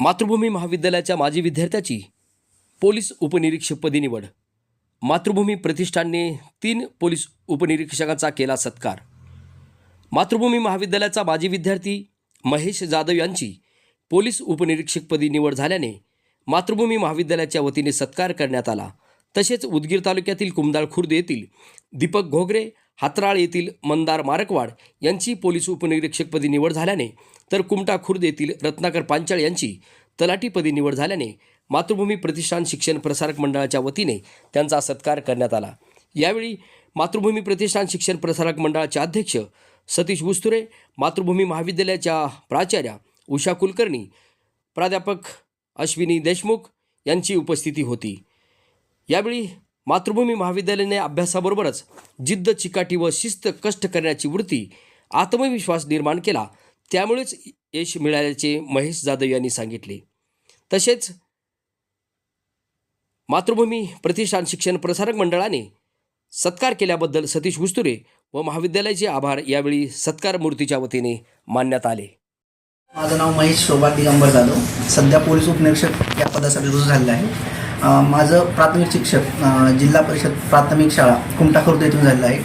मातृभूमी महाविद्यालयाच्या माजी विद्यार्थ्याची पोलीस उपनिरीक्षकपदी निवड. मातृभूमी प्रतिष्ठानने तीन पोलीस उपनिरीक्षकांचा केला सत्कार. मातृभूमी महाविद्यालयाचा माजी विद्यार्थी महेश जाधव यांची पोलीस उपनिरीक्षकपदी निवड झाल्याने मातृभूमी महाविद्यालयाच्या वतीने सत्कार करण्यात आला. तसेच उदगीर तालुक्यातील कुमदाळ खुर्द येथील दीपक घोगरे हातराळ येथील मंदार मारकवाड यांची पोलीस उपनिरीक्षकपदी निवड झाल्याने तर कुमटा खुर्द येथील रत्नाकर पांचाळ यांची तलाठीपदी निवड झाल्याने मातृभूमी प्रतिष्ठान शिक्षण प्रसारक मंडळाच्या वतीने त्यांचा सत्कार करण्यात आला. यावेळी मातृभूमी प्रतिष्ठान शिक्षण प्रसारक मंडळाचे अध्यक्ष सतीश बुस्तुरे मातृभूमी महाविद्यालयाच्या प्राचार्या उषा कुलकर्णी प्राध्यापक अश्विनी देशमुख यांची उपस्थिती होती. यावेळी मातृभूमी महाविद्यालयाने अभ्यासाबरोबरच जिद्द चिकाटी व शिस्त कष्ट करण्याची वृत्ती आत्मविश्वास निर्माण केला. त्यामुळेच यश मिळाल्याचे महेश जाधव यांनी सांगितले. तसेच मातृभूमी प्रतिष्ठान शिक्षण प्रसारक मंडळाने सत्कार केल्याबद्दल सतीश गुस्तुरे व महाविद्यालयाचे आभार यावेळी सत्कार मूर्तीच्या वतीने मानण्यात आले. माझं नाव महेश शोभा दिगंबर जाधव सध्या पोलीस उपनिरीक्षक या पदासाठी रुजू झालेलं आहे. माझं प्राथमिक शिक्षक जिल्हा परिषद प्राथमिक शाळा कुमटा खुर्द येथून झालेलं आहे.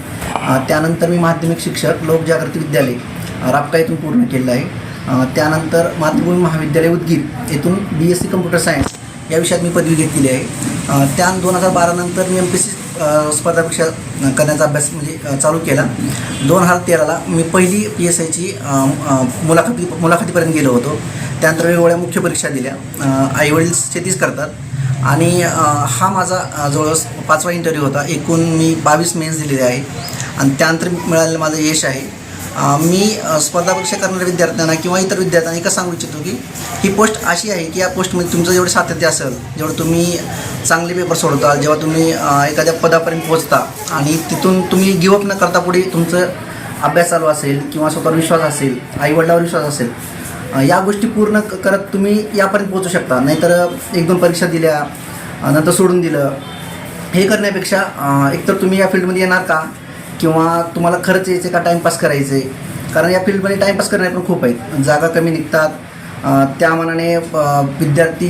त्यानंतर मी माध्यमिक शिक्षक लोकजागृती विद्यालय राबका रापका येथून पूर्ण केलेलं आहे. त्यानंतर मातृभूमी महाविद्यालय उदगीर येथून B S C computer science या विषयात मी पदवी घेतलेली आहे. त्या दोन हजार बारानंतर मी एम पी सी स्पर्धा परीक्षा करण्याचा अभ्यास म्हणजे चालू केला. दोन हजार तेराला मी पहिली पी एस आयची मुलाखती मुलाखतीपर्यंत गेलो होतो. त्यानंतर वेगवेगळ्या मुख्य परीक्षा दिल्या. आईवडील शेतीच करतात. आणि हा माझा जवळजवळ पाचवा इंटरव्ह्यू होता. एकूण मी बावीस मेन्स दिलेले आहे. आणि त्यानंतर मिळालेलं माझं यश आहे. मी स्पर्धा परीक्षा करणाऱ्या विद्यार्थ्यांना किंवा इतर विद्यार्थ्यांना एकच सांगू इच्छितो की ही पोस्ट अशी आहे की या पोस्टमध्ये तुमचं जेवढं सातत्य असेल जेवढं तुम्ही चांगले पेपर सोडता जेव्हा तुम्ही एखाद्या पदापर्यंत पोहोचता आणि तिथून तुम्ही गिवअप न करता पुढे तुमचं अभ्यास चालू असेल किंवा स्वतःवर विश्वास असेल आईवडिलावर विश्वास असेल या गोष्टी पूर्ण करत तुम्ही यापर्यंत पोहोचू शकता. नाहीतर एक दोन परीक्षा दिल्या नंतर सोडून दिलं. हे करण्यापेक्षा एकतर तुम्ही या फील्डमध्ये येणार का? किंवा तुम्हाला खरंच यायचं का टाईमपास करायचं आहे कारण या फील्डमध्ये टाईमपास करणारे पण खूप आहेत. जागा कमी निघतात. त्या मनाने विद्यार्थी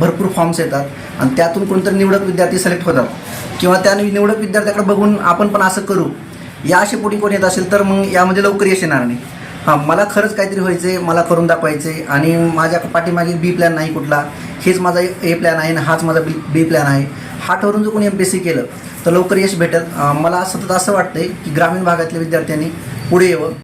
भरपूर फॉर्म्स येतात. आणि त्यातून कोणतरी निवडक विद्यार्थी सिलेक्ट होतात. किंवा त्या निवडक विद्यार्थ्याकडे बघून आपण पण असं करू. या अशी पोटी कोण येत असेल तर मग यामध्ये लवकर यश येणार नाही. हां मला खरंच काहीतरी व्हायचे मला करून दाखवायचे आणि माझ्या पाठीमागे बी प्लॅन नाही कुठला. हेच माझा ए प्लॅन आहे आणि हाच माझा बी बी प्लॅन आहे. हा ठरवून जर कोणी एम पी एस सी केलं तर लवकर यश भेटेल. मला सतत असं वाटतंय की ग्रामीण भागातल्या विद्यार्थ्यांनी पुढे यावं.